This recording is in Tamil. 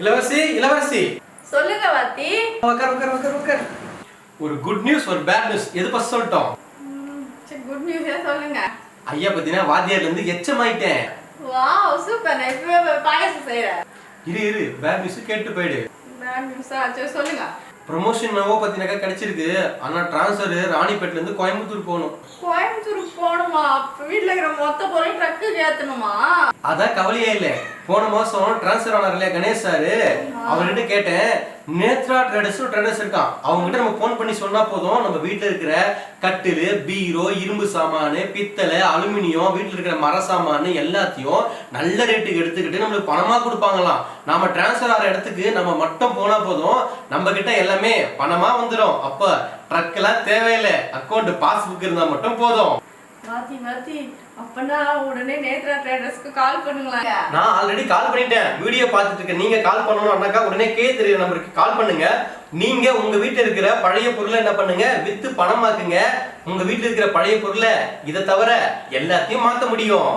இளவரசி இளவரசி. சொல்லுங்க வாத்தி. உட்கார் உட்கார் உட்கார் உட்கார். ஒரு குட் நியூஸ் ஒரு பேட் நியூஸ் எது ஃபர்ஸ்ட் சொல்லட்டும்? சரி குட் நியூஸே சொல்லுங்க. ஐயா பார்த்தீங்கன்னா வாத்தியார்ல இருந்து எச்சமாயிட்டேன். வாவ் சூப்பர் நான் இப்பவே போய் பாயாசம் செய்யறேன் இரு இரு. பேட் நியூஸ் கேட்டு போயிடு. பேட் நியூஸா சரி சொல்லுங்க. ப்ரொமோஷன் என்னவோ பார்த்தீங்கன்னாக்கா கிடைச்சிருக்கு. ஆனா டிரான்ஸ்ஃபர் ராணிப்பேட்ல இருந்து கோயம்புத்தூர் போகணும். கோயம்புத்தூருக்கு போகணுமா? அப்ப வீட்ல இருக்கிற மொத்த பொருள் ட்ரக்குக்கு ஏத்தணுமா அதான் கவலையே இல்லை. போன மாசம் டிரான்ஸ்ஃபர் ஆனார் இல்லையா கணேஷ் சாரு அவர்கிட்ட கேட்டேன். நேத்ரா ட்ரேடர்ஸ் ட்ரேடர்ஸ் இருக்கான் அவங்க கிட்ட நம்ம ஃபோன் பண்ணி சொன்னா போதும். நம்ம வீட்டுல இருக்கிற கட்டிலு பீரோ இரும்பு சாமானு பித்தளை அலுமினியம் வீட்டுல இருக்கிற மர சாமானு எல்லாத்தையும் நல்ல ரேட்டுக்கு எடுத்துக்கிட்டு நம்மளுக்கு பணமா கொடுப்பாங்களாம். நாம டிரான்ஸ்ஃபர் ஆகிற இடத்துக்கு நம்ம மட்டும் போனா போதும். நம்ம கிட்ட எல்லாமே பணமா வந்துடும் அப்ப ட்ரக் எல்லாம் தேவையில்லை. அக்கௌண்ட் பாஸ்புக் இருந்தா மட்டும் போதும். மாத்தி மாத்தி. அப்பனா உடனே நேத்ரா ட்ரேடர்ஸ்க்கு கால் பண்ணுங்களேன். நான் ஆல்ரெடி கால் பண்ணிட்டேன். வீடியோ பார்த்துட்டு இருக்கேன். நீங்க கால் பண்ணணும்னாக்கா உடனே கே தெரிய நம்பருக்கு கால் பண்ணுங்க. நீங்க உங்க வீட்டுல இருக்கிற பழைய பொருளை என்ன பண்ணுங்க? வித்து பணமாக்குங்க. உங்க வீட்டுல இருக்கிற பழைய பொருளை இதை தவிர எல்லாத்தையும் மாத்த முடியும்.